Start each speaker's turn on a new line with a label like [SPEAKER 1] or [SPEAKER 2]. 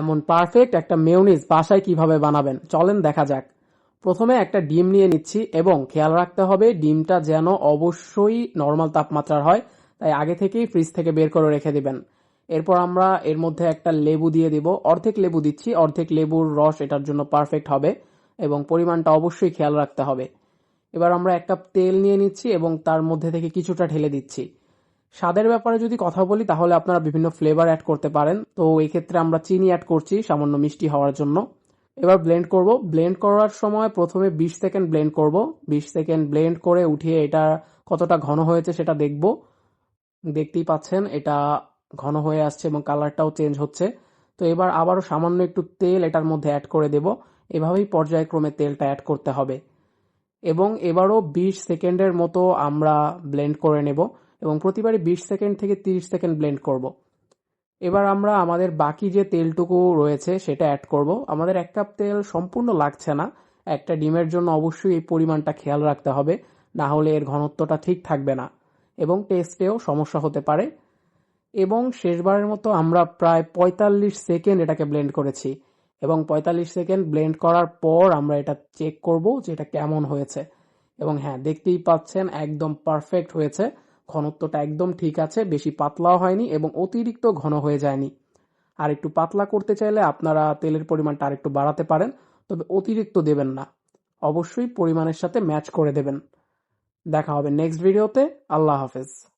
[SPEAKER 1] এমন পারফেক্ট একটা মেয়োনিজ বাসায় কীভাবে বানাবেন? চলেন দেখা যাক। প্রথমে একটা ডিম নিয়ে নিচ্ছি এবং খেয়াল রাখতে হবে ডিমটা যেন অবশ্যই নর্মাল তাপমাত্রার হয়, তাই আগে থেকেই ফ্রিজ থেকে বের করে রেখে দিবেন। এরপর আমরা এর মধ্যে একটা লেবু দিয়ে দিব। অর্ধেক লেবু দিচ্ছি, অর্ধেক লেবুর রস এটার জন্য পারফেক্ট হবে এবং পরিমাণটা অবশ্যই খেয়াল রাখতে হবে। এবার আমরা এক কাপ তেল নিয়ে নিচ্ছি এবং তার মধ্যে থেকে কিছুটা ঢেলে দিচ্ছি। স্বাদের ব্যাপারে যদি কথা বলি, তাহলে আপনারা বিভিন্ন ফ্লেভার অ্যাড করতে পারেন। তো এই ক্ষেত্রে আমরা চিনি অ্যাড করছি, সামান্য মিষ্টি হওয়ার জন্য। এবার ব্লেন্ড করব। ব্লেন্ড করার সময় প্রথমে বিশ সেকেন্ড ব্লেন্ড করব। বিশ সেকেন্ড ব্লেন্ড করে উঠিয়ে এটা কতটা ঘন হয়েছে সেটা দেখব। দেখতেই পাচ্ছেন, এটা ঘন হয়ে আসছে এবং কালারটাও চেঞ্জ হচ্ছে। তো এবার আবারও সামান্য একটু তেল এটার মধ্যে অ্যাড করে দেব। এভাবেই পর্যায়ক্রমে তেলটা অ্যাড করতে হবে। এবং এবারও বিশ সেকেন্ডের মতো আমরা ব্লেন্ড করে নেব। এবং প্রতিবারই বিশ সেকেন্ড থেকে তিরিশ সেকেন্ড ব্লেন্ড করব। এবার আমরা আমাদের বাকি যে তেলটুকু রয়েছে সেটা অ্যাড করব। আমাদের এক কাপ তেল সম্পূর্ণ লাগছে না। একটা ডিমের জন্য অবশ্যই এই পরিমাণটা খেয়াল রাখতে হবে, না হলে এর ঘনত্বটা ঠিক থাকবে না এবং টেস্টেও সমস্যা হতে পারে। এবং শেষবারের মতো আমরা প্রায় পঁয়তাল্লিশ সেকেন্ড এটাকে ব্লেন্ড করেছি এবং পঁয়তাল্লিশ সেকেন্ড ব্লেন্ড করার পর আমরা এটা চেক করব যে এটা কেমন হয়েছে। এবং হ্যাঁ দেখতেই পাচ্ছেন একদম পারফেক্ট হয়েছে। ঘনত্বটা একদম ঠিক আছে, বেশি পাতলাও হয়নি এবং অতিরিক্ত ঘন হয়ে যায়নি। আর একটু পাতলা করতে চাইলে আপনারা তেলের পরিমাণটা আরেকটু বাড়াতে পারেন, তবে অতিরিক্ত দেবেন না। অবশ্যই পরিমাণের সাথে ম্যাচ করে দেবেন। দেখা হবে নেক্সট ভিডিওতে। আল্লাহ হাফেজ।